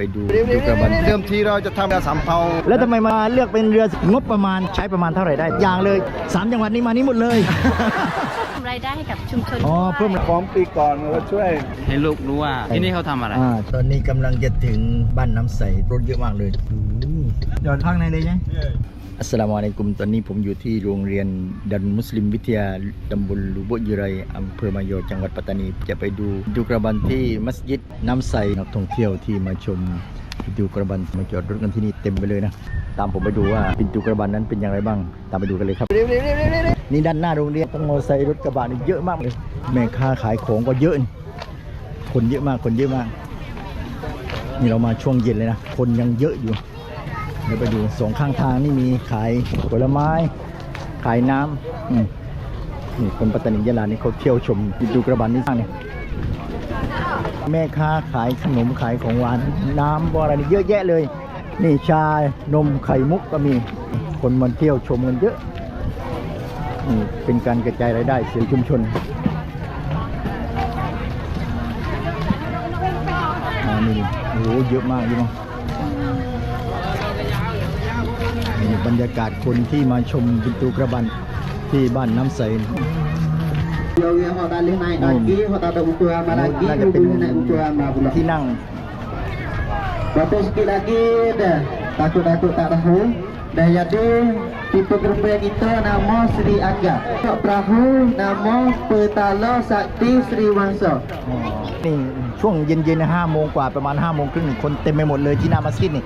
ไปดูดูกระบันเดิมทีเราจะทำเรือสำเภาแล้วทำไมมาเลือกเป็นเรืองบประมาณใช้ประมาณเท่าไหร่ได้ อย่างเลยสามจังหวัดนี้มานี้หมดเลย ทำรายได้ให้กับชุมชนอ๋อด้วยเพิ่ม ของปีก่อนเราช่วย ให้ลูกรู้ว่าที่นี่เขาทำอะไร อ่าตอนนี้กำลังจะถึงบ้านน้ำใสรถเยอะมากเลยจอดข้างในเลยใช่ไหม อัสลามุอะลัยกุมตอนนี้ผมอยู่ที่โรงเรียนดันมุสลิมวิทยาตำบลลูโบยุไรอำเภอมายอจังหวัดปัตตานี จะไปดูดูกระบันที่มัสยิดน้ำใสนักท่องเที่ยวที่มาชมดูกระบันมาจอดรถกันที่นี่เต็มไปเลยนะ ตามผมไปดูว่าปินดูกระบันนั้นเป็นอย่างไรบ้าง ตามไปดูกันเลยครับนี่ด้านหน้าโรงเรียนต้องมอเตอร์ไซค์รถกระบะนี่เยอะมากเลย แม่ค้าขายของก็เยอะ คนเยอะมากคนเยอะมากนี่เรามาช่วงเย็นเลยนะ คนยังเยอะอยู่ ดี๋ยวไปดูสองข้างทางนี่มีขายผลไม้ขายน้ำนี่คนปัตตานียะลานี่เขาเที่ยวชมดูกระบันนี่สร้างเนี่ยแม่ค้าขายขนมขายของหวานน้ำบอะไรนี่เยอะแยะเลย นี่ชานมไข่มุกก็มีคนมาเที่ยวชมกันเยอะนี่เป็นการกระจายรายได้เสียชุมชนอ่านี่โอ้โหเยอะมากเยอะมากนี่ บรรยากาศคนที่มาชมปินตูกระบันที่บ้านน้ำใส Yang yang hok tak boleh naik lagi, hok tak ada buku amal lagi, น่าจะ dia เป็น boleh naik buku amal pula. ที่นั่ง Berapa sikit lagi dah. Takut-takut tak tahu. Dah jadi tipe gerbang kita nama Sri Aga. Tok perahu nama Petala Sakti Sri Wangsa. อ๋อนี่ช่วงเย็นๆห้าโมงกว่าประมาณห้าโมงครึ่งคนเต็มไปหมดเลยที่หน้ามัสยิดนี่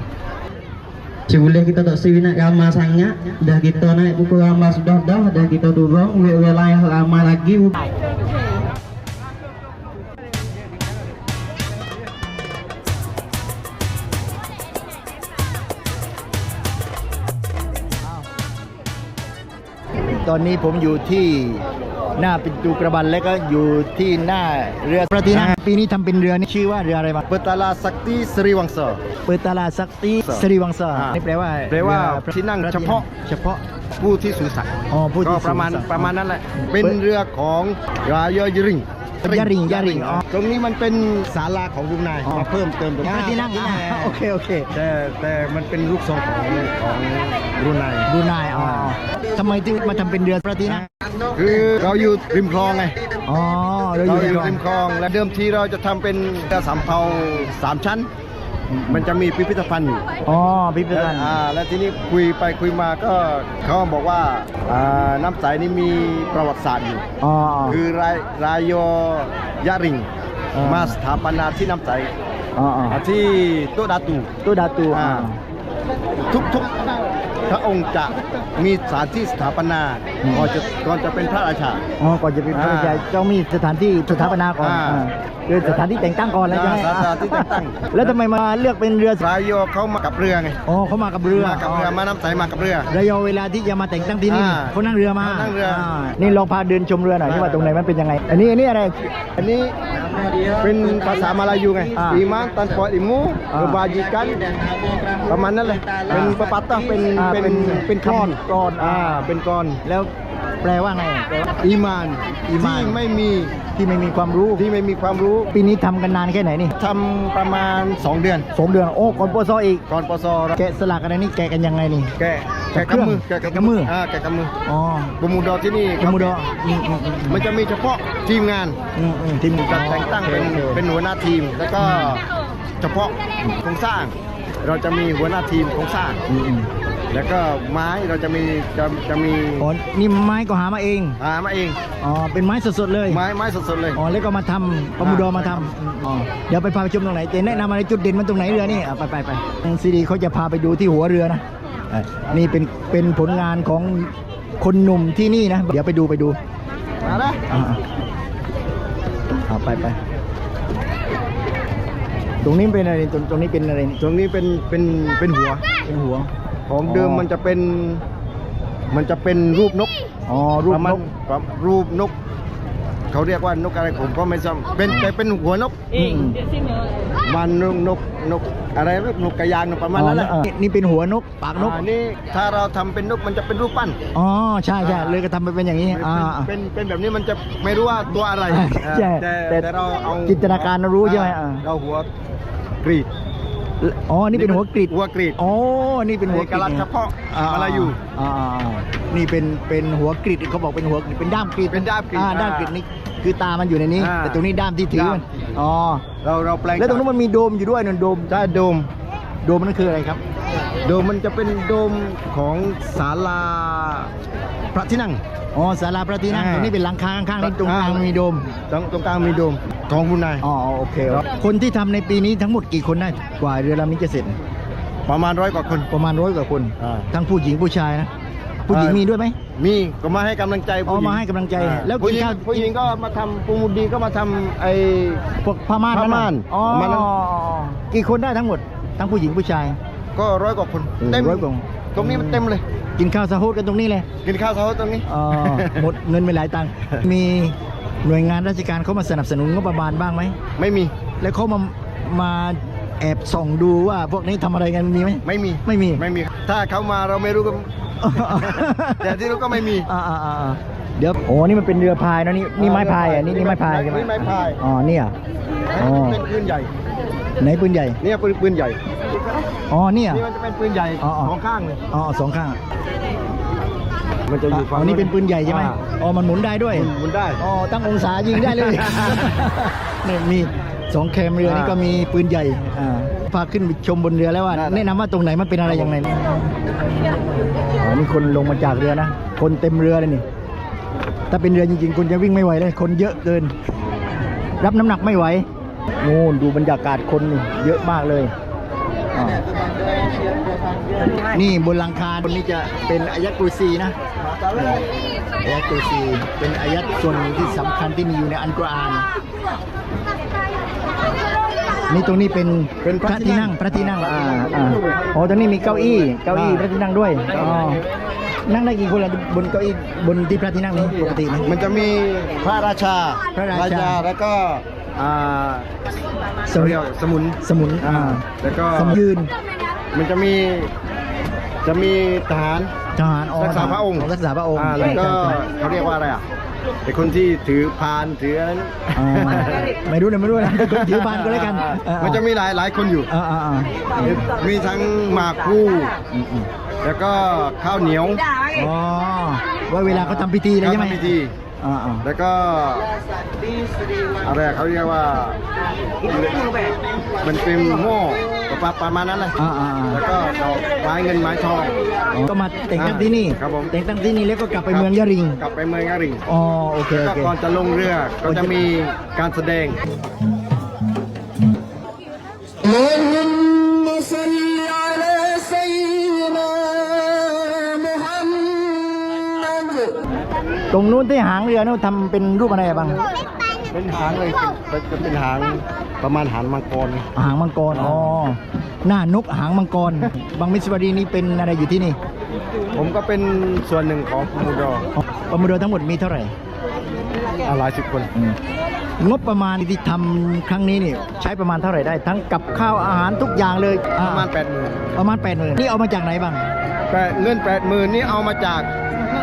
Seboleh kita tak seri nak ramai sangat. Dah kita naik buku ramal sudah dah Dah kita turun. Hok ramai lagi ตอนนี้ผมอยู่ที่หน้าปินตูกระบันและก็อยู่ที่หน้าเรือประทีนะปีนี้ทำเป็นเรือนี่ชื่อว่าเรืออะไรบ้างเปิดตลาดสักที่สรีวังเสาเปิดตลาดสักตีสรีวังสาอ่านี่แปลว่าแปลว่ารือที่นั่งพรเฉพาะเฉพาะผู้ที่สูญสัตว์อ๋อผู้ที่ก็ประมาณสูญสัตว์ประมาณนั้นแหละอืมเป็นเรือของรายยริง ยะริงยะริงอ๋อตรงนี้มันเป็นศาลาของลุงนายอ๋อ มาเพิ่มเติมตรงพระที่นั่งที่นั่งโอเคโอเคแต่แต่มันเป็นรูปทรงของของรุนาย ดูนายอ๋อทำไมถึงมาทำเป็นเรือประทีนะคือเราอยู่ริมคลองไง อ๋อเราอเรายู่อยู่ในริมคลองและเดิมทีเราจะทำเป็นเรือสำเภาสามชั้น มันจะมีพิพิธภัณฑ์อยู่อ๋อพิพิธภัณฑ์อ่าแล้วทีนี้คุยไปคุยมาก็เขาบอกว่าอ่าน้ำใสนี่มีประวัติศาสตร์อยู่อ๋อคือรายรายโยยะริงอ่ามมาสถาปนาที่น้ำใสอ๋ออ๋ออ่าที่โตะดาตูตัวดาตูอ่าทุกทุกพระองค์จะมีสถานที่สถาปนาก่อนจะก่อนจะเป็นพระราชาอ๋อก่อนจะเป็นพระราชาอ่าต้องมีสถานที่สถาปนาก่อนอ่าอ่าคือสถานที่แต่งตั้งก่อนแล้วใช่ไหมอ่าสถานที่แต่งตั้งแล้วทำไมมาเลือกเป็นเรือรายโยเขามากับเรือไงอ๋อเขามากับเรือมากับเรือมาน้ำใสมากับเรือระยะเวลาที่จะมาแต่งตั้งที่นี่อ่าเขานั่งเรือมาเขานั่งเรืออ่นี่ลองพาเดินชมเรือหน่อยนี่ว่าตรงไหนมันเป็นยังไง อันนี้อันนี้อะไร อันนี้เป็นภาษามาลายูไงอ่าอิมานตันปออิมูอ่า kebajikan ประมาณนั้นเลยเป็นปะปัตตะเป็นอ่าเป็นเป็นเป็นกรอนกลอนอ่าอ่าเป็นกรอนแล้ว แปลว่าไงแปลว่าอีมานอีมานที่ไม่มีที่ไม่มีความรู้ที่ไม่มีความรู้ปีนี้ทำกันนานแค่ไหนนี่ทำประมาณ 2 เดือน สองเดือนโอ้ก่อนปซอีก ก่อนปศแกะสลักอะไรนี่แกะกันยังไงนี่ แกะแกะเครื่องกำมือแกะกำมือ อ่าแกะกำมืออ๋อกุมูดอที่นี่กมูดออืมอืมอืมมันจะมีเฉพาะทีมงานอืมอืมทีมจะแต่งตั้งเป็นโอคโอค เป็นหัวหน้าทีม แล้วก็เฉพาะโครงสร้าง เราจะมีหัวหน้าทีมโครงสร้าง อืมอืม แล้วก็ไม้เราจะมีจะจะมีอ๋อนี่ไม้ก็หามาเองหามาเองอ๋อเป็นไม้สดๆเลย ไม้ไม้สดๆเลยอ๋อแล้วก็มาทำปลาหมูดอมาทำอ๋อเดี๋ยวไปพาไปชมตรงไหนจะแนะนำอะไรจุดเด่นมันตรงไหนเรือนี่อะไปไปไปซีดีเขาจะพาไปดูที่หัวเรือนะอะนี่เป็นเป็นผลงานของคนหนุ่มที่นี่นะ เดี๋ยวไปดูไปดูมาละอ่าเอาไปไปตรงนี้เป็นอะไรตรงตรงนี้เป็นอะไรนี่ตรงนี้เป็นเป็นเป็นหัวเป็นหัว ของเดิมมันจะเป็น มันจะเป็นรูปนกอ๋อรูปประมานณกประรูปนก เขาเรียกว่านกอะไรผมก็ไม่ทราบเป็นแต่เป็นหัวนก อืมมันนกนกนกอะไรนะนกกระยางประมาณนั้นแหละอ๋อนี่เป็นหัวนกปากนกอ่านี่ถ้าเราทำเป็นนกมันจะเป็นรูปปั้น อ๋อใช่ใช่เลยก็ทำไปเป็นอย่างนี้อ่า เป็นเป็นเป็นแบบนี้มันจะไม่รู้ว่าตัวอะไรใช่แต่แต่แต่เราเอาจินตนาการเรารู้ใช่ไหมอ่า เราหัวกรีด อ๋อ นี่เป็นหัวกรีดหัวกรีดอ๋อ นี่เป็นหัวกรีดเอกลักษณ์เฉพาะอ่มาลายูอ่าอ่าอ่านี่เป็นเป็นหัวกรีดเขาบอกเป็นหัวกรีดเป็นด้ามกรีดเป็นด้ามกรีดอ่าอ่าด้ามกรีดนี่คือตามันอยู่ในนี้ อ่าแต่ตรงนี้ด้ามที่ถือด้าม มันอ๋อเราเราแปลงแล้วตรงนู้นมันมีโดมอยู่ด้วยนั่นโดมใช่โดม โดมนั่นคืออะไรครับ โดมมันจะเป็นโดมของศาลาพระที่นั่ง อ๋อศาลาพระที่นั่งอ่า ตรงนี้เป็นหลังคาข้างๆนี่ตรงกลางอ่ามีมีโดม ตรงตรงกลางมีโดมของคุณนายอ๋อโอเคครับคนที่ทำในปีนี้ทั้งหมดกี่คนได้กว่าเรือลำนี้จะเสร็จ ประมาณร้อยกว่าคน ประมาณร้อยกว่าคน อ่าทั้งผู้หญิงผู้ชายนะ ผู้หญิงอ่ามี มีด้วยไหม มีก็มาให้กำลังใจอ๋อผู้ญิงมาให้กำลังใจอ่าแล้วผู้หญิกินงข้าว ผู้หญิงก็มาทำปูมุดีก็มาทำไอ้ พวกผ้าม่านผ้าม่านอ๋อประมาณนั้น กี่คนได้ทั้งหมด ทั้งผู้หญิงผู้ชาย ก็ร้อยกว่าคนโอ้เต็มร้อยกว่าตรงนี้มันเต็มเลย กินข้าวสะโฮดกันตรงนี้เลยกินข้าวเช้าตรงนี้ อ๋อ หมดเงินไปหลายตังค์มีหน่วยงานราชการเขามาสนับสนุนงบประมาณบ้างไหม ไม่มีแล้วเขามามาแอบส่องดูว่าพวกนี้ทำอะไรกันมีไหม ไม่มีไม่มี ไม่มี ถ้าเขามาเราไม่รู้ก็ แต่ที่รู้ก็ไม่มี อ่าอ่าอ่าอ่าเดี๋ยวโอ้นี่มันเป็นเรือพายนะนี่นี่ไม้พายอะนี่นี่ไม้พายใช่ไหมนี่ไม้พาย อ๋อเนี่ยอ๋อ เป็นปืนใหญ่ ไหนปืนใหญ่ เนี่ยปืนปืนใหญ่ อ๋อเนี่ย นี่มันจะเป็นปืนใหญ่อ๋ออ๋อสองข้างเลยอ๋อสองข้างมันจะอยู่อ๋ฝั่งอนี่เป็นปืนใหญ่ใช่ไหมอ่าอ๋อมันหมุนได้ด้วย หมุนได้ อ๋อตั้งองศายิงได้เลยนี่มีสองแคมเรือนี่อ่าก็มีปืนใหญ่อ่าพาขึ้นไปชมบนเรือแล้วว่า ได้ได้ แนะนำว่าตรงไหนมันเป็นอะไรยังไงอ๋อนี่คนลงมาจากเรือนะ คนเต็มเรือเลยนี่ ถ้าเป็นเรือจริงๆคนจะวิ่งไม่ไหวเลย คนเยอะเกิน รับน้ำหนักไม่ไหวโน่นดูบรรยากาศคนนี่เยอะมากเลยอ่านี่บนหลังคาบนนี้จะเป็นอายะกุรซีนะอายะตัวซีเป็นอายัดส่วนหนึ่งที่สำคัญที่มีอยู่ในอันกุรอาน นี่ตรงนี้เป็นเป็นพพระระที่ที่นั่นั่งงพระที่นั่งอ่าอ่าอ๋อตรงนี้มีเก้าอี้เก้าอี้พระที่นั่งด้วยอ๋อนั่งได้กี่คนล่ะบนเก้าอี้บนที่พระที่นั่งนี้ปกติไหมมันจะมีพระราชาพระราชาแล้วก็ อ่าสมุนเรียกว่าสมุนสมุนอ่าแล้วก็สมุนยืนมันจะมีจะมีทหารทหารอ๋อรักษาพระองค์รักษาพระองค์อ่าแล้วก็ใช่ใช่เขาเรียกว่าอะไรอะไอคนที่ถือพานถืออะไรนั้นอ๋อไม่รู้เลยไม่รู้เลยคนถือบานก็แล้วกันเออมันจะมีหลายหลายคนอยู่อ่าอ่าอ่ามีทั้งหมากคู่อืมอืมแล้วก็ข้าวเหนียวอ๋อว่าเวลาเขาทำพิธีเลยใช่ไหมทำพิธี แล้วก็อะไรเขาเรียกว่ามันเป็นหม้อประมาณนั้นเลยแล้วก็เอาไม้เงินไม้ทองก็มาแต่งตั้งที่นี่ครับผม แต่งตั้งที่นี่แล้วก็กลับไปเมืองยะริงกลับไปเมืองยะริงอ๋อโอเคแล้วก็ก่อนจะลงเรือก็จะมีการแสดง ตรงนู้นที่หางเรือนู้นทำเป็นรูปอะไรบ้างเป็นหางเลยเป็นจะเป็นหางประมาณหางมังกรหางมังกรอ๋อหน้านกหางมังกรบางมิสวารีนี่เป็นอะไรอยู่ที่นี่ ผมก็เป็นส่วนหนึ่งของมูดออ๋อประมูลทั้งหมดมีเท่าไหร่อ่าหลายสิบคนอืมงบประมาณที่ทำครั้งนี้นี่ใช้ประมาณเท่าไหร่ได้ ทั้งกับข้าวอาหารทุกอย่างเลยปอ่าระมาณแปดหมื่นประมาณแปดหมื่นนี่เอามาจากไหนบ้างแต่เงินแปดหมื่นนี่เอามาจาก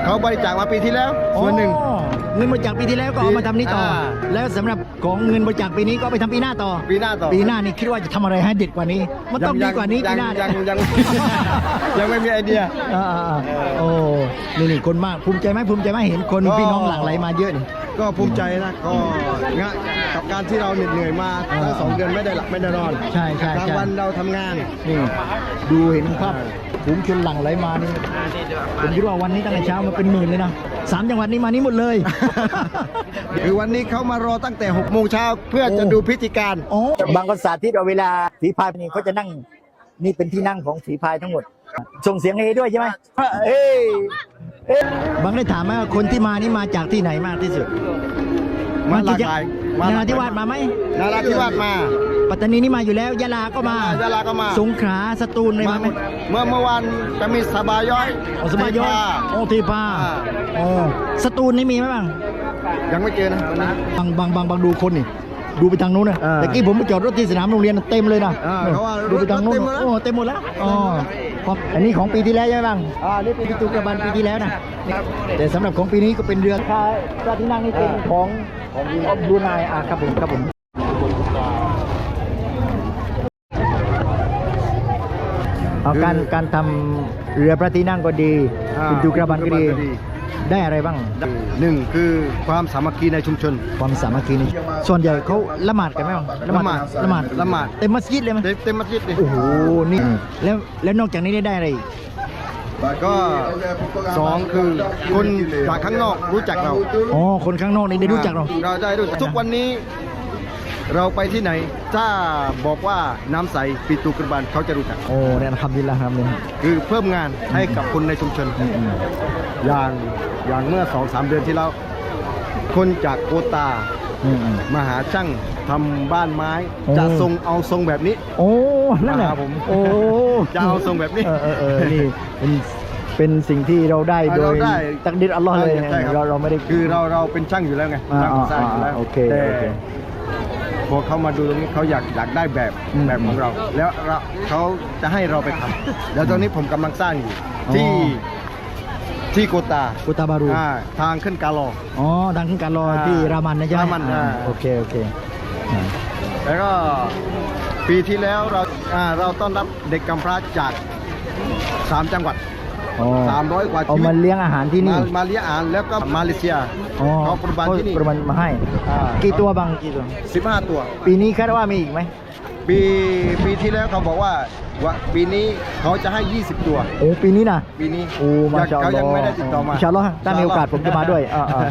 เขาบริจาคมาปีที่แล้ว ส่วนหนึ่ง อ๋อเงินบริจาคปีที่แล้วก็เอามาทำนี่ต่อ อ่า แล้วสำหรับของเงินบริจาคปีนี้ก็เอาไปทำปีหน้าต่อ ปีหน้าต่อปีหน้านี่คิดว่าจะทำอะไรให้เด็ดกว่านี้ มันต้องดีกว่านี้ยัปีงหน้ายังเนี่ยังยังไม่มีไอเดีย อ่าอ่าอ่าโอ้นี่นี่คนมากภูมิใจไหมภูมิใจไหมเห็นคนก็ พี่น้องหลั่งไหลมาเยอะนี่ ก็ภูมิใจนะก็งะกับการที่เราเหน็ดเหนื่อยมาอ่าตั้งสองเดือนไม่ได้หลับไม่ได้นอนใช่ใช่กลางใช่วันเราทำงาน นี่ดูเห็นภาพ ฝูงชนหลั่งไหลมานี่ผมคิดว่าวันนี้ตั้งแต่เช้ามาเป็นหมื่นเลยนะสามจังหวัดนี้มานี่หมดเลย คือวันนี้เขามารอตั้งแต่6กโมงเช้าเพื่อจะดูพิธีการโอ้บางคนสาธิตเอาเวลาฝีพายนี่เขาจะนั่ง นี่เป็นที่นั่งของฝีพายทั้งหมด ส่งเสียงเฮด้วยใช่ไหมเอ้ยเอ้ยบางได้ถามไหมว่าคนที่มานี่มาจากที่ไหนมากที่สุด มาหลากหลายนราธิวาสมาไหมนาราธิวาสมา ปัตตานีนี่มาอยู่แล้วยะลาก็มาอ่ายะลาก็มา สงขลาสตูลเลยมาไหมเมื่อเมื่อวานจะมีสบายย้อยโอสบายย้อยเทพาโอทีพาอ่าโอ้สตูลนี่มีไหมบ้างยังไม่เจอนะวันนี้บางบางบางบางดูคนนี่ดูไปทางนู้นนะอ่าแต่กี้ผมไปจอดรถที่สนามโรงเรียนเต็มเลยนะอ่าเขาว่าดูไปทางนู้นรถเต็มหมดแล้วโอ้เต็มหมดแล้วอ๋อครับอันนี้ของปีที่แล้วใช่ไหมบ้างอ่านี่เป็นพิตูกระบันปีที่แล้วนะแต่สำหรับของปีนี้ก็เป็นเรือค่าพระที่นั่งนี่เป็นของของบรูไนอะครับผมครับผม เอาการคือการทำเรือพระที่นั่งก็ดีอ่าปินตูกระบันก็ดีปินตูกระบันก็ดี ได้อะไรบ้าง หนึ่งคือความสามัคคีในชุมชน ความสามัคคีนี่ส่วนใหญ่เขาละหมาดกันไหมบ้างละหมาดละหมาดละหมาด เต็มมัสยิดเลยไหมเต็มเต็มมัสยิดเลยโอ้โหนี่แล้วแล้วนอกจากนี้ได้ได้อะไรอีกก็สองคือคนจากข้างนอกรู้จักเราอ๋อคนข้างนอกนี่ได้รู้จักเราเราได้รู้จักทุกวันนี้ เราไปที่ไหน ถ้าบอกว่าน้ำใสปิตูกระบานเขาจะรู้จัก โอ้เนี่ยทำดีละครับเนี่ยคือเพิ่มงานให้กับคนในชุมชนอืมอืมอย่างอย่างเมื่อสองสามเดือนที่แล้ว คนจากโกตาอืมอืมมาหาช่างทำบ้านไม้โอ้จะทรงเอาทรงแบบนี้ โอ้ นั่นแหละมาหาผมโอ้จะเอาทรงแบบนี้เออเออเออนี่เป็นเป็นสิ่งที่เราได้โดเรายได้ตักดิรอัลลอฮ์เลยใช่ครับเราเราไม่ได้คือเราเราเป็นช่างอยู่แล้วไงอ่าช่างสร้างอยู่แล้วอ่าโอเคแต่โอเค พอเขามาดูตรงนี้เขาอยากอยากได้แบบอืมแบบของเรา แล้วเราเขาจะให้เราไปทำแล้วตอนนี้ผมกำลังสร้างอยู่อ๋อที่ที่โกตากุตาบารูอ่าทางขึ้นกาลอ อ๋อทางขึ้นการรออ่าที่รามันนะใช่ไหมรามันอ่า อ่าโอเคโอเคอ่าแล้วก็ปีที่แล้วเราอ่าเราต้อนรับเด็กกำพร้าจากสามจังหวัด อ๋อ สามร้อยกว่าเอาชีวิมาตเลี้ยงอาหารที่นี่มามาเลี้ยงอาหารแล้วก็มาเลเซียอ๋อเขาประบานที่นี่ ประบานมาให้ อ่า กี่ตัวบางกี่ตัว สิบห้าตัว ปีนี้คาดว่ามีอีกไหมปีปีที่แล้วเขาบอกว่าว่าปีนี้เขาจะให้ 20 ตัว โอ้ปีนี้นะปีนี้โอ้มายังชาอัลลอฮ์เขายังไม่ได้ติดต่อมาอินชาอัลลอฮ์ถ้ามีโอกาสผมจะมาด้วยอ่าอ่า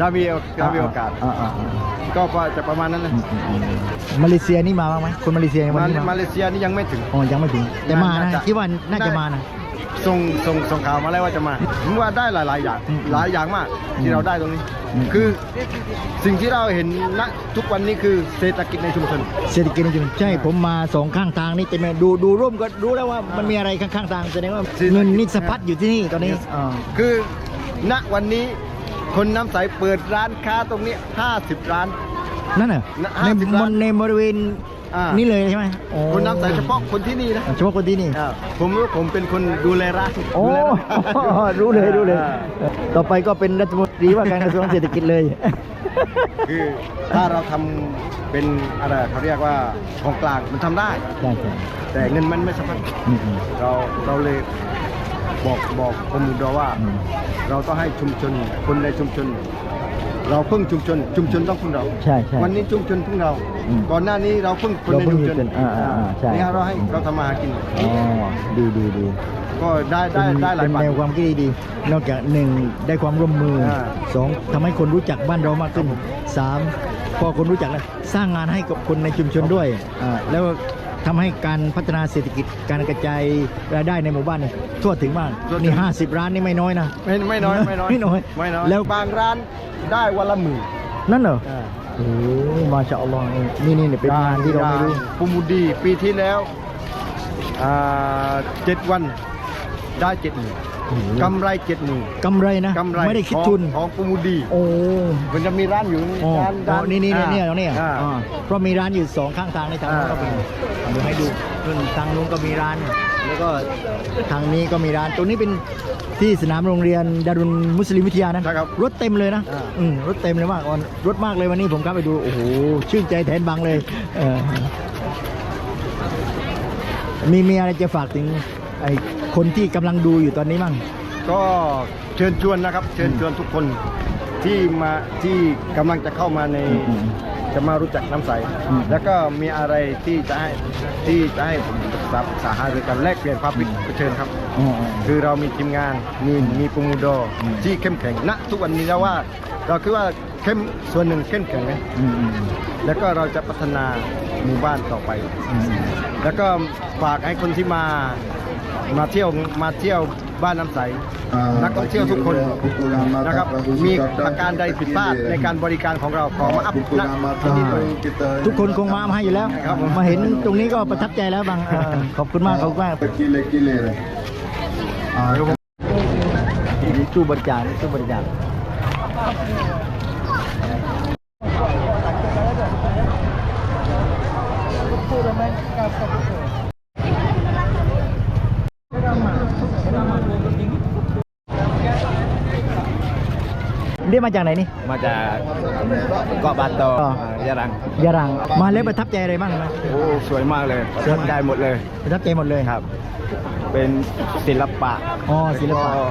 ถ้ามีโอถ้ามีโอกาส อ่าอ่าอ่า ก็จะประมาณนั้นนะอืมอืมอืมมาเลเซียนี่มาบ้างไหมคนมาเลเซียวันมานี้มามาเลเซียนี่ยังไม่ถึง อ๋อยังไม่ถึงแต่มานะน่าจะคิดว่าน่าจะมานะ ส่งส่งส่งข่าวมาแล้วว่าจะมาผมว่าได้หลายๆอย่างอืมหลายอย่างมากอืที่มเราได้ตรงนี้อืมคือสิ่งที่เราเห็นณทุกวันนี้คือเศรษฐกิจในชุมชน เศรษฐกิจจริงๆใช่ผมมาสองข้างทางนี่เต็มเลยดูดูร่มก็รู้แล้วว่ามันมีอะไรข้างๆทางแสดงว่าเศรษฐกิจเงินนี่สะพัดอยู่ที่นี่ตอนนี้ Yes อ่าคือณวันนี้คนน้ำใสเปิดร้านค้าตรงนี้ 50 ร้านนั่นเหรอน่ะใน50บล้านนในบริเวณ อ่านี่เลยใช่ไหมโอ้คนน้ำใสเฉพาะคนที่นี่นะเฉพาะคนที่นี่ อ่าผมรู้ผมเป็นคนดูแลร้านโอ้ ดูแลร้าน รู้เลยรู้เลย อ่า ต่อไปก็เป็นรัฐมนตรีว่าการกระทรวงเศรษฐกิจเลย คือถ้าเราทำเป็นอะไรเขาเรียกว่าของกลางมันทำได้ได้ใช่แต่เงินมันไม่สำคัญอืมอืม เราเราเลยบอกบอกคนมุดว่า อืม เราต้องให้ชุมชนคนในชุมชน เราพึ่งชุมชน ชุมชนต้องพึ่งเรา ใช่ใช่ วันนี้ชุมชนพึ่งเรา อืมก่อนหน้านี้เราพึ่งคนเราในพึ่งชุมชนชุมชนอ่าอ่าอ่าใช่ นี่เราให้เราทำมาหากิน อ๋อดีดีดีก็ได้ได้เป็นได้หลายเป็นบาท แนวความคิดที่ดี นอกจากหนึ่งได้ความร่วมมืออา สองทำให้คนรู้จักบ้านเรามากขึ้นสามพอคนรู้จักแล้วสร้างงานให้กับคนในชุมชนด้วยอ่าแล้วทำให้การพัฒนาเศรษฐกิจการกระจายรายได้ในหมู่บ้านเนี่ยทั่วถึงมากทั่วถึงนี่ห้าสิบร้านนี่ไม่น้อยนะ ไม่ไม่น้อยไม่น้อยไม่น้อยไม่น้อยแล้วบางร้าน ได้วันละหมื่นนั่นเหรออ่าโอ้มาชาอัลลอฮ์นี่นี่นี่เป็นงานที่เราไม่รู้ปูมูดีปีที่แล้วอ่าเจ็ดวันได้เจ็ดหมื่นโอ้โหกำไรเจ็ดหมื่นกำไรนะกำไรไม่ได้คิดทุนของของปูมูดี โอ้มันจะมีร้านอยู่อ๋อร้านอ๋ร้าอนนี่นี่นี่เนี่ยเนี่ยอ่าอ่าเพราะมีร้านอยู่สองข้างทางในทางนู้นก็มีอ่าเดี๋ยวให้ดูนู่นทางนู้นก็มีร้าน แล้วก็ทางนี้ก็มีร้าน ตรงนี้เป็นที่สนามโรงเรียนดารุนมุสลิมวิทยานะใช่ครับรถเต็มเลยนะอ่า อืมรถเต็มเลยมากอ่อนรถมากเลยวันนี้ผมเข้าไปดูโอ้โหชื่นใจแทนบังเลยเออมีมีอะไรจะฝากถึงไอ้คนที่กำลังดูอยู่ตอนนี้มั่ง ก็เชิญชวนนะครับ เชิญชวนทุกคนที่มาที่กำลังจะเข้ามาในอืมจะมารู้จักน้ำใส อืม แล้วก็มีอะไรที่จะให้ที่จะให้ผมป รึกษาปรึกษาหารือกันแลกเปลี่ยนความคิดก็เชิญครับอ๋ออ๋อ คือเรามีทีมงานมีมีปูมูโดอืม ที่เข้มแข็งณทุกวันนี้แล้วว่า เราคือว่าเข้มส่วนหนึ่งเข้มแข็งนะอืมอืมแล้วก็เราจะพัฒนาหมู่บ้านต่อไป อืม แล้วก็ฝากให้คนที่มามาเที่ยวมาเที่ยว บ้านน้ำใส นักท่องเที่ยวทุกคนนะครับมีประการใดผิดพลาดในการบริการของเราขอมาอัพนะที่นี่ด้วยทุกคนคงมาให้อยู่แล้วครับผมมาเห็นตรงนี้ก็ประทับใจแล้วบางเออขอบคุณมากขอบคุณมาก Gile-gile. นี่ตู้บริจาคนี่ตู้บริจาค เรียกมาจากไหนนี่ มาจากเกาะบาตออ๋อยารังยารัง มาแล้วประทับใจอะไรบ้างไหมโอ้สวยมากเลยสวยได้หมดเลยประทับใจหมดเลยครับ เป็นศิลปะอ๋อศิลปะก็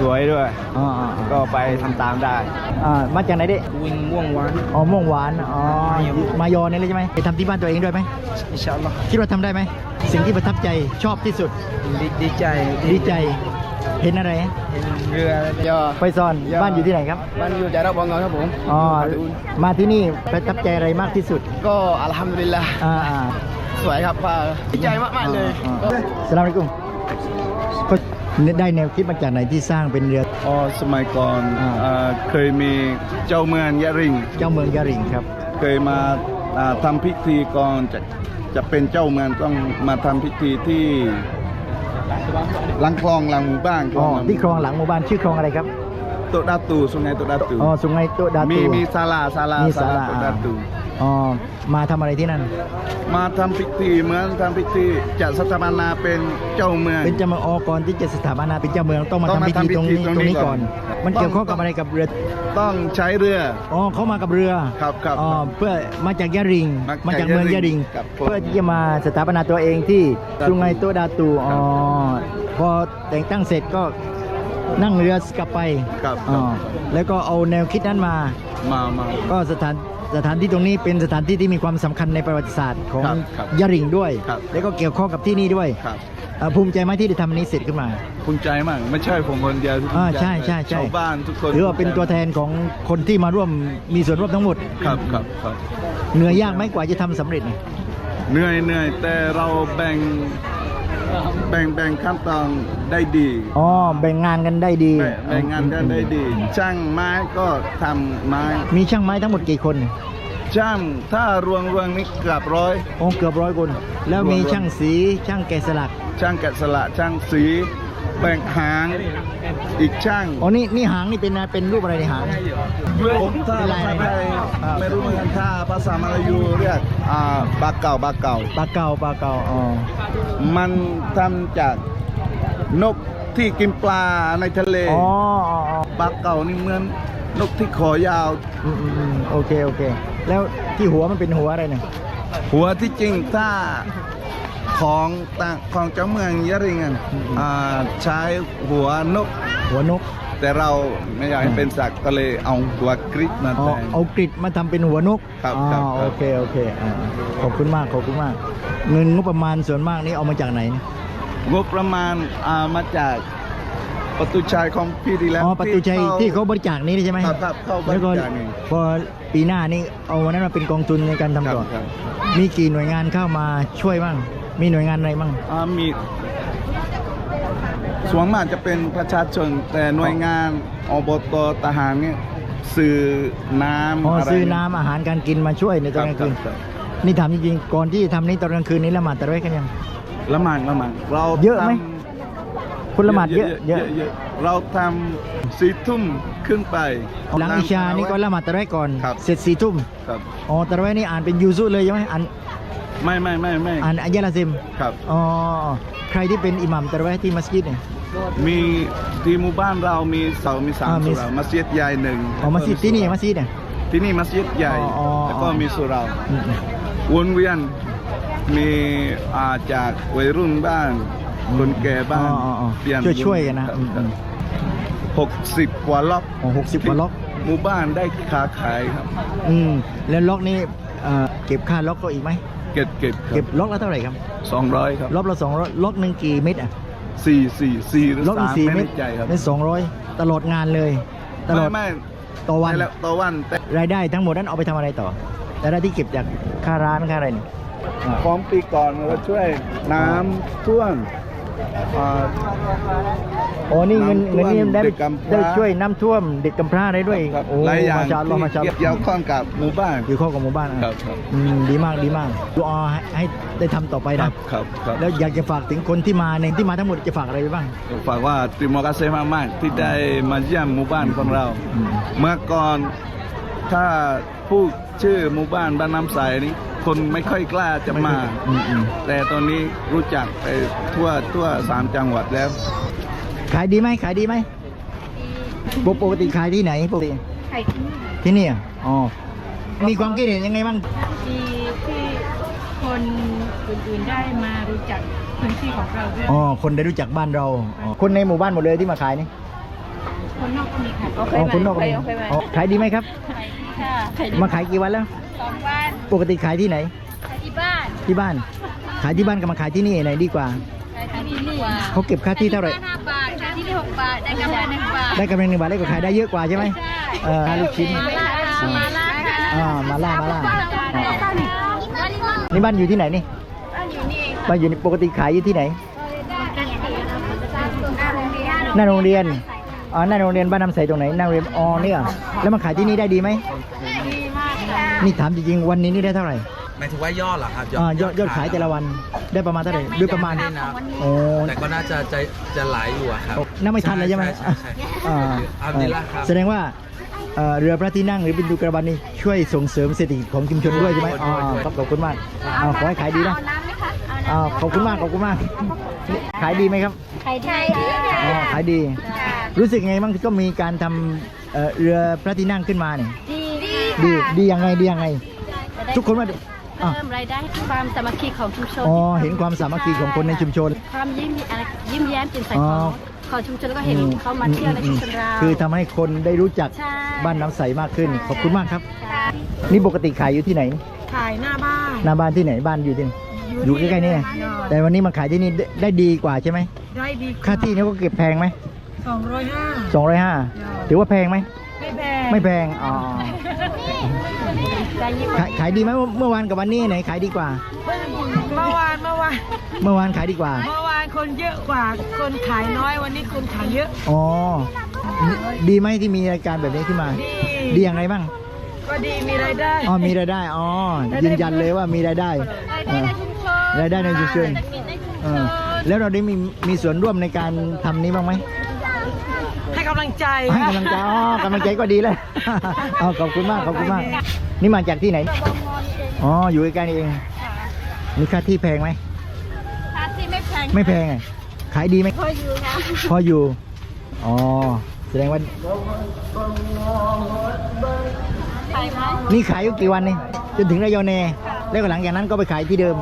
สวยด้วย อ๋ออ๋ออ๋อก็ไปทำตามได้ อ่ามาจากไหนดิวิ่งม่วงหวานอ๋อม่วงหวานอ๋อมายอนี่เลยใช่ไหมไปทำที่บ้านตัวเองด้วยไหมอินชาอัลลอฮ์คิดว่าทำได้ไหมสิ่งที่ประทับใจชอบที่สุด ดีดีใจดีใจ เห็นอะไร เห็นเรือยอไปซอนบ้านอยู่ที่ไหนครับมันอยู่จากเราบองเงาครับผมอ๋อมาที่นี่ประทับใจอะไรมากที่สุด ก็อัลฮัมดุลิลละอ่าอ่าสวยครับป้าดีใจมากๆเลยอ่าสลามอะลัยกุมก็ได้แนวคิดมาจากไหนที่สร้างเป็นเรือ อ๋อ สมัยก่อนอ่าเอ่อเคยมีเจ้าเมืองยะริง เจ้าเมืองยะริงครับ เคยมาอ่าทำพิธีก่อนจะจะเป็นเจ้าเมืองต้องมาทำพิธีที่ หลังคลองหลังหมู่บ้านอ๋อหลัที่คลองหลังหมู่บ้านชื่อคลองอะไรครับ โตะดาตูสุงไงโตะดาตูอ๋อสุงไงโตะดาตู มีมีศาลาศาลามีศาลาโตะดาตูอ๋อมาทำอะไรที่นั่น มาทำพิธีเหมือนทำพิธีจะสถาปนาเป็นเจ้าเมือง เป็นเจ้าเมืองอ๋อก่อนที่จะสถาปนาเป็นเจ้าเมืองต้องมาต้องทำมาพิธีตรงนี้ทำพิธีตรงนี้ตรงนี้ก่อนก่อนมันต้องเกี่ยวข้องกับอะไรกับเรือต้องใช้เรือ อ๋อเขามากับเรือครับครับอ๋อเพื่อมาจากยะริงมาจากมาจากเมืองยะริง ครับเพื่อที่จะมาสถาปนาตัวเองที่ดาตู สุงไงโตะดาตูอ๋อพอแต่งตั้งเสร็จก็ นั่งเรือกลับไปครับอ๋อแล้วก็เอาแนวคิดนั้นมา มามา ก็สถานสถานที่ตรงนี้เป็นสถานที่ที่มีความสำคัญในประวัติศาสตร์ของครับครับยะริงด้วย ครับ แล้วก็เกี่ยวข้องกับที่นี่ด้วยครับอ่าภูมิใจไหมที่ได้ทำอันนี้เสร็จขึ้นมา ภูมิใจมาก ไม่ใช่ผมคนเดียวที่ภูมิอ่าใจใช่ใช่ใช่ชาวบ้านทุกคนหรือว่าเป็นตัวแทนของคนที่มาร่วมมีส่วนร่วมทั้งหมดครับครับครับ เหนื่อยยากไหมกว่าจะทำสำเร็จเนี่ย เหนื่อยเหนื่อยแต่เราแบ่ง แบ่งแบ่งขั้นตอนได้ดีอ๋อแบ่งงานกันได้ดีแบ่งแบ่งงานกันได้ดี ช่างไม้ก็ทำไม้มีช่างไม้ทั้งหมดกี่คนช่างถ้ารวงรวงนี่เกือบร้อย โอ้เกือบร้อยคน แล้วมีรวมๆช่างสีช่างแกะสลัก ช่างแกะสลักช่างสี แบ่งหางอีกช่างอ๋อนี่นี่หางนี่เป็นเป็นรูปอะไรในหางผมถ้าเป็นภาลายษาอะไรไทยอ่าไม่รู้เหมือนกันถ้าภาษามาลายูเรียกอ่าบาเก่าบาเก่าปลาเก่าปลาเก่าอ๋อมันทำจากนกที่กินปลาในทะเลอ๋ออ๋ออ๋อปลาเก่านี่เหมือนนกที่ขอยาวอืมอืมอืมโอเคโอเค แล้วที่หัวมันเป็นหัวอะไรเนี่ยหัวที่จริงถ้า ของต่างของเจ้าเมืองยะริงอะอ่าใช้หัวนก หัวนก แต่เราไม่อยากให้เป็นสัตว์ก็เลยเอาหัวกริดมาอ๋อแทน เอากริดมาทำเป็นหัวนกครับอ๋อครับครับ โอเคโอเคอ่าขอบคุณมากขอบคุณมาก เงินงบประมาณส่วนมากนี่เอามาจากไหนเนี่ยงบประมาณอ่ามาจากประตูชัยของพี่ดีแล้ว อ๋อประตูชัยที่เขาบริจาคนี้ใช่ไหมครับครับเข้าบแล้วก็ริจาคนี่พอปีหน้านี่เอาวันนั้นมาเป็นกองทุนในการครัทำบต่อครับ มีกี่หน่วยงานเข้ามาช่วยบ้าง มีหน่วยงานอะไรบ้างอ่ามีส่วนมากจะเป็นประชาชนแต่หน่วยงานอบตทหารเนี่ยซื้อน้ำอ๋ออะไรซื้อน้ำอาหารการกินมาช่วยในตอนกลางคืนครับนี่ถามจริงๆก่อนที่จะทำนี้ตอนกลางคืนนี้ละหมาดตะเวกันยัง ละหมาดละหมาดเราเยอะไหม ทำคุณละหมาดเยอะเยอะเยอะเราทำสี่ทุ่มขึ้นไป หลังอิชานี่ก็ละหมาดตะเวก่อน ครับ เสร็จสี่ทุ่มครับ อ๋อตะเวนี่อ่านเป็นยูซุเลยใช่ไหมอ่าน ไม่ไม่ไม่ไม่อ่านอายะละซิมครับอ๋อใครที่เป็นอิหมัมตะเวที่มัสยิดเนี่ย มีที่หมู่บ้านเรามีเสามีสามอ่ามี สุเหรามัสยิดใหญ่หนึ่งอ๋อมัสยิดที่นี่มัสยิดเนี่ย ที่นี่มัสยิดใหญ่อ๋ออ๋อ แล้วก็มีสุเหราอืม วนเวียนมีอาจากวัยรุ่นบ้านคนแก่บ้านอ๋ออ๋ออ๋อเปลี่ยนช่วยช่วยกันนะอืมอืม หกสิบกว่าล็อกอ๋อหกสิบกว่าล็อก หมู่บ้านได้ค้าขายครับ อืมแล้วล็อกนี่เอ่อเก็บค่าล็อกก็อีกไหม เก็บเก็บเก็บล็อกละเท่าไหร่ครับสองร้อยครับล็อกละสองร้อยล็อกหนึ่งกี่เม็ดอะสี่สี่สี่หรือล็อกหนึ่สางมสี่ไม่เม็แน่ดใจครับเป็นสองร้อยตลอดงานเลยตลอดไม่ไม่ต่อวัน ไม่แล้วต่อวันแต่รายได้ทั้งหมดนั้นเอาไปทำอะไรต่อรายได้ที่เก็บจากค่าร้านค่าอะไรนี่อ่าของปีก่อนเราช่วยน้ำท่วมอ่า โอ้นี่เงินน้ำท่วมเงินนี่ได้เด็กกำพร้าได้ช่วยน้ำท่วมเด็กกำพร้าได้ด้วยครับโอ้หลายอย่างมาชาอัลลอฮ์มาชาอัลลอฮ์เกี่ยวข้องกับหมู่บ้านอยู่ข้องกับหมู่บ้านอะครับครับอืมดีมากดีมากดูอาให้ให้ได้ทำต่อไปครันะบครับครับแล้วอยากจะฝากถึงคนที่มาในที่มาทั้งหมดจะฝากอะไรไปบ้าง ฝากว่าติมอกาเซมากๆที่ได้มาเยี่ยมหมู่บ้านของเราอืมเมื่อก่อนถ้า พูดชื่อหมู่บ้านบ้านน้ำใสนี้คนไม่ค่อยกล้าจะมา อืมอืมแต่ตอนนี้รู้จักไปทั่วทั่วสามจังหวัดแล้ว ขายดีไหมขายดีไหมปกปกติขายที่ไหนปกติไข่ที่นี่ที่นี่อะอ๋อมีความคิดเห็นยังไงบ้างที่ที่คนอื่นๆได้มารู้จักพื้นที่ของเราด้วย อ๋อคนได้รู้จักบ้านเราอ๋อคนในหมู่บ้านหมดเลยที่มาขายนี่ คนนอกก็มีค่ะอ๋อคนนอกก็มีอ๋อขายดีไหมครับ ขายดีค่ะขายดีมาขายกี่วันแล้วสองวันปกติขายที่ไหน ขายที่บ้าน ที่บ้าน ขายที่บ้านกับมาขายที่นี่ไหนดีกว่าขายที่นี่ดีกว่าเขาเก็บค่าที่เท่าไหร่ห้าบาทขายที่นี่หกบาทได้กำไรหนึ่งบาทได้กำไรหนึ่งบาทได้กว่าขายได้เยอะกว่าใช่ไหมเออลูกชิ้นมาล่ามาล่าค่ะอ่ามาล่ามาล่าบ้านนี่บ้านอยู่ที่ไหนนี่อยู่นี่เองค่ะบ้านอยู่นี่ปกติขายอยู่ที่ไหนหน้าโรงเรียน หน้าโรงเรียนอ๋อหน้าโรงเรียนบ้านน้ำใสตรงไหนหน้าโรงเรียนอ๋อเนี่ยแล้วมาขายที่นี่ได้ดีไหมดีมากค่ะนี่ถามจริงๆวันนี้นี่ได้เท่าไหร่หมายถึงว่ายอดเหรอครับอ่ายอดยอดขายแต่ละวันได้ประมาณเท่าไหร่ด้วยประมาณนี่นะโอ้แต่ก็น่าจะจะจะหลายอยู่อะครับน่าไม่ทันเลยใช่ไหมใช่ใช่อ่าอัลฮัมดุลิลละครับแสดงว่าเอ่อเรือพระที่นั่งหรือบินดูกระบันนี่ช่วยส่งเสริมเศรษฐกิจของชุมชนด้วยใช่ไหมอ๋อครับขอบคุณมากอ่าขอให้ขายดีนะเอาน้ำไหมคะเอาน้อ่าขอบคุณมากขอบคุณมาก ขายดีไหมครับำไข่ไทยดีอ๋อขายดี รู้สึกไงบ้างที่ก็มีการทำเอ่อเรือพระที่นั่งขึ้นมาเนี่ยดีดีดียังไงดียังไงทุกคนว่า อะ เพิ่มรายได้ให้ความสามัคคีของชุมชนอ๋อเห็นความสามัคคีของคนในชุมชน ความยิ้มอะไรยิ้มแย้มแจ่มใสอ๋ขอองของชุมชนแล้วก็เห็นเขามาเที่ยวในชุมชนเรา คือทำให้คนได้รู้จักใช่ บ้านน้ำใสมากขึ้น ขอบคุณมากครับนี่ปกติขายอยู่ที่ไหน ขายหน้าบ้านหน้าบ้านที่ไหนบ้านอยู่ที่ไหนอยู่ใกล้ๆนี่ไงแต่วันนี้มาขายที่นี่ได้ได้ดีกว่าใช่ไหมได้ดีค่าที่นี่ก็เก็บแพงไหม สองร้อยห้าสองร้อยห้าถือว่าแพงไหมไม่แพงไม่แพงอ๋อได้ยิ่งขายขายดีไหมเมื่อวานกับวันนี้ไหนขายดีกว่า เมื่อวานเมื่อวานเมื่อวานขายดีกว่า เมื่อวานคนเยอะกว่า คนขายน้อยวันนี้คนขายเยอะอ๋อดีไหมที่มีรายการแบบนี้ขึ้นมา ดีดียังไงบ้างก็ดีมีรายได้อ๋อมีรายได้อ๋อยืนยันเลยว่ามีรายได้เออรายได้ในชุมชนเออแล้วเราได้มีมีส่วนร่วมในการทำนี้บ้างไหมให้ กำลังใจให้กำลังใจอ๋อกำลังใจก็ดีแล้วอ๋อขอบคุณมากขอบคุณมาก นี่มาจากที่ไหน อ๋ออยู่ใกล้ๆนี่เองมีค่าที่แพงไหมค่าที่ไม่แพงไม่แพงไงขายดีไหมพออยู่นะพออยู่อ๋อแสดงว่าขายไหมนี่ขายอยู่กี่วันนี่จนถึงระยองเนแล้วก็หลังจากนั้นก็ไปขายที่เดิม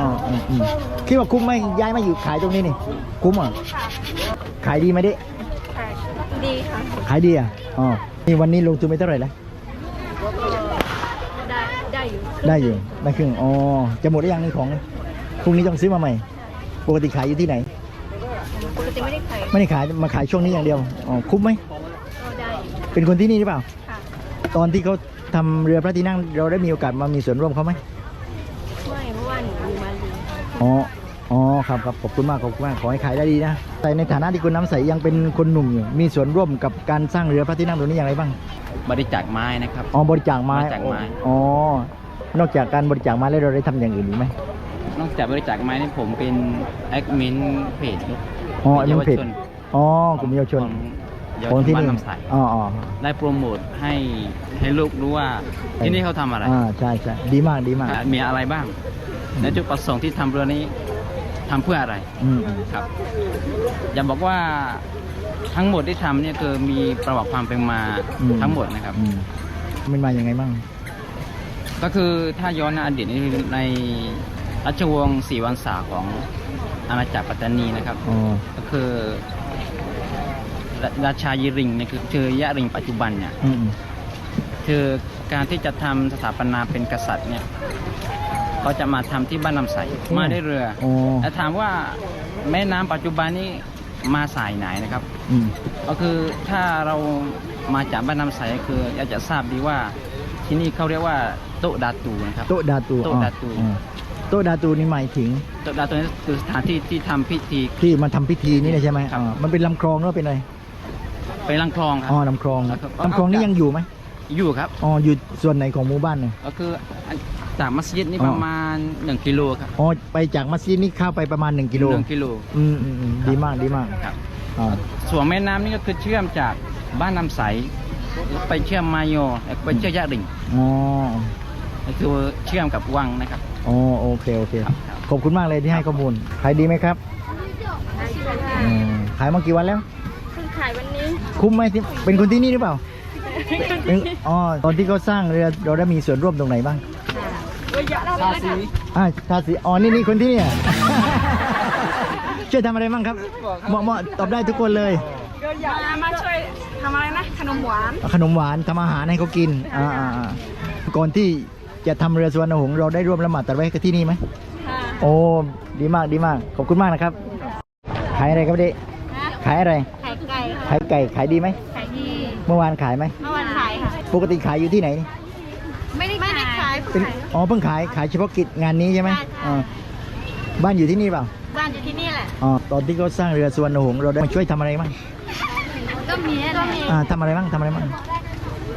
อ๋ออืมอืมคิดว่าคุ้มไหมย้ายมาอยู่ขายตรงนี้นี่ คุ้มอะขายดีไหมเด้ขาย ดีค่ะ ขายดีอะอ๋อนี่วันนี้ลงทุนไปเท่าไหร่แล้วได้ได้อยู่ได้อยู่ได้ครึ่งอ๋อจะหมดหรือยังนี่ของพรุ่งนี้ต้องซื้อมาใหม่ ปกติขายอยู่ที่ไหน ปกติไม่ได้ขายไม่ได้ขายมาขายช่วงนี้อย่างเดียวอ๋อคุ้มไหมก็ได้อยู่เป็นคนที่นี่หรือเปล่า ค่ะตอนที่เขาทำเรือพระที่นั่งเราได้มีโอกาสมามีส่วนร่วมเขาไหมไม่เพราะว่าหนูอยู่มาลีอ๋อ อ๋อครับครับขอบคุณมากขอบคุณมากขอให้ขายได้ดีนะแต่ในฐานะที่คุณน้ำใสยังเป็นคนหนุ่มอยู่มีส่วนร่วมกับการสร้างเรือพระที่นั่งตัวนี้อย่างไรบ้างบริจาคไม้นะครับอ๋อบริจาคไม้บริจาคไม้ อ๋อนอกจากการบริจาคไม้แล้วเราได้ทำอย่างอื่นอีกไหมนอกจากบริจาคไม้นี่ผมเป็นแอดมินเพจอ๋อไอ้มันเพจเยาวชนอ๋อกลุ่มเยาวชนของเยาวของชนที่บ้านนี่น้ำใสอ๋ออ๋อได้โปรโมทให้ให้ลูกรู้ว่าที่นี่เขาทำอะไรอ่าใช่ใช่ดีมากดีมาก มีอะไรบ้างและจุดประสงค์ที่ทำเรือนี้ ทำเพื่ออะไรอืมอืมครับอย่าบอกว่าทั้งหมดที่ทำเนี่ยคือมีประวัติความเป็นมาอืทั้งหมดนะครับอืมมันมาอย่างไงบ้างก็คือถ้าย้อนอดีตนี่ในรัชวงศ์ศรีวันษาของอาณาจักรปัตตานีนะครับอ๋อก็คือราราชายิริงเนี่ยคือคือยะริงปัจจุบันเนี่ยอืมอืมคือการที่จะทำสถาปนาเป็นกษัตริย์เนี่ย เขาจะมาทำที่บ้านลำใสมาด้วยเรืออ๋อแต่ถามว่าแม่น้ำปัจจุบันนี้มาสายไหนนะครับอืมก็คือถ้าเรามาจากบ้านน้ำใสก็คืออยากจะทราบดีว่าที่นี่เขาเรียกว่าโตะดาตูนะครับโตะดาตูโต๊ะดาตูอ๋อโตะดาตูนี่หมายถึงโตะดาตูนี่คือสถานที่ที่ทำพิธีที่มาทำพิธีนี่เลยใช่ไหมครับอ่ามันเป็นลำคลองหรือว่าเป็นอะไรไปลังคลองครัอ๋อบลำคลองแล้วก็ลำคลองนี่ยังอยู่ไหม อยู่ครับ อ๋ออยู่ส่วนไหนของหมู่บ้านเนี่ยก็คือจากมัสยิดนี่อ๋อประมาณ 1 กิโลครับอ๋อไปจากมัสยิดนี่เข้าไปประมาณ 1 กิโลหนึ่งกิโลอืมอืมอืมดีมากดีมากครับอ่าส่วนแม่น้ำนี่ก็คือเชื่อมจากบ้านน้ำใสไปเชื่อมมาโยแล้วก็ไปเชื่อมยะริงอ๋อก็คือเชื่อมกับวังนะครับอ๋อโอเคโอเคครับครับขอบคุณมากเลยที่ให้ข้อมูลขายดีไหมครับอืมขายมากี่วันแล้วเพิ่งขายวันนี้ คุ้มไหมที่เป็นคนที่นี่หรือเปล่าเป็น อ๋อตอนที่เขาสร้างเรือเราได้มีส่วนร่วมตรงไหนบ้างทาสีอ่าทาสีอ๋อนี่นี่คนที่เนี่ยช่วยทำอะไรบ้างครับเหมาะเหมาะตอบได้ทุกคนเลยมามาช่วยทำอะไรนะขนมหวานขนมหวานทำอาหารให้เขากินอ่าอ่าอ่าก่อนที่จะทำเรือสวรรณหงส์เราได้ร่วมละหมาดตะเวห์กันที่นี่ไหมค่ะโอ้ดีมากดีมากขอบคุณมากนะครับ ขายอะไรครับเด็ขายอะไรไข่ไก่ขายไก่ขายดีไหมไข่ดีเมื่อวานขายไหม ปกติขายอยู่ที่ไหนนี่ไม่ได้ไม่ได้ขายเป็นอ๋อเพิ่งขายขายเฉพาะกิจงานนี้ใช่ไหมอ๋อบ้านอยู่ที่นี่เปล่าบ้านอยู่ที่นี่แหละอ๋อตอนที่เขาสร้างเรือสวรรณหงส์เราได้มาช่วยทำอะไรบ้างก็มีก็มีอ่าทำอะไรบ้างทำอะไรบ้าง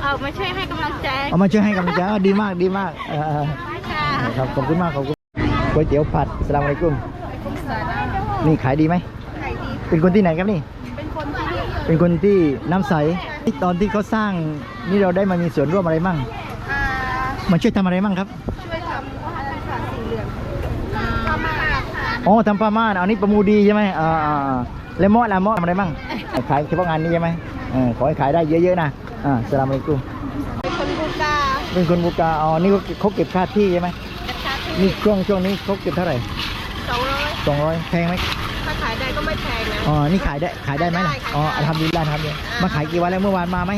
เอามาช่วยให้กำลังใจเอามาช่วยให้กำลังใจอ่าดีมากดีมากเออค่ะครับขอบคุณมากขอบคุณก๋วยเตี๋ยวผัดสลามอะไรกุ้มนี่ขายดีไหมไข่ดีเป็นคนที่ไหนครับนี่เป็นคนที่นี่เป็นคนที่น้ำใส ตอนที่เขาสร้างนี่เราได้มามีส่วนร่วมอะไรบ้างอ่ามาช่วยทำอะไรบ้างครับช่วยทำอาหารขาสีเหลืองทำอาหารอ๋อทำปลาม่านอันนี้ประมูดีใช่ไหมอ่าอ่าอ่าแล้วหมอละหมอทำอะไรบ้างขายเฉพาะงานนี้ใช่ไหมเออขอให้ขายได้เยอะๆนะอ่าสลามอะไรกุ้มเป็นคนบูกาเป็นคนบุกาอ๋อนี่เขาเขาเก็บค่าที่ใช่ไหมราคาที่นี่ช่วงช่วงนี้เขาเก็บเท่าไหร่สองร้อยสองร้อยแพงไหมถ้าขายได้ ก็ไม่แพงนะ อ๋อ นี่ขายได้ขายได้ไหมล่ะได้ค่ะ อ๋อทำดีแล้วทำดีมาขายกี่วันแล้วเมื่อวานมาไหม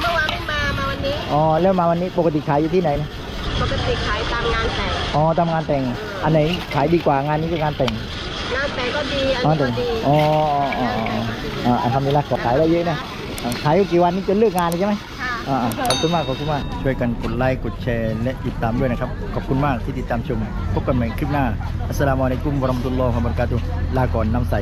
เมื่อวานไม่มา มาวันนี้ อ๋อแล้วมาวันนี้ ปกติขายอยู่ที่ไหนนะ ปกติขายตามงานแต่ง อ๋อทำงานแต่ง อันไหนขายดีกว่างานนี้คืองานแต่ง งานแต่งก็ดี อันอ๋อนี้แต่ก็งดีอ๋ออ๋ออ๋ออ๋อทำดีแล้วขายได้เยอะนะอ่าขายอยู่กี่วันนี้จนเลิกงานเลยใช่ไหมค่ะ อ่าๆขอบคุณมากขอบคุณมาก ช่วยกันกดไลค์กดแชร์และติดตามด้วยนะครับ ขอบคุณมากที่ติดตามชม พบกันใหม่คลิปหน้า อัสสลามุอะลัยกุมวะเราะมะตุลลอฮ์วะบะเราะกาตุฮ์ลาก่อนน้ำใส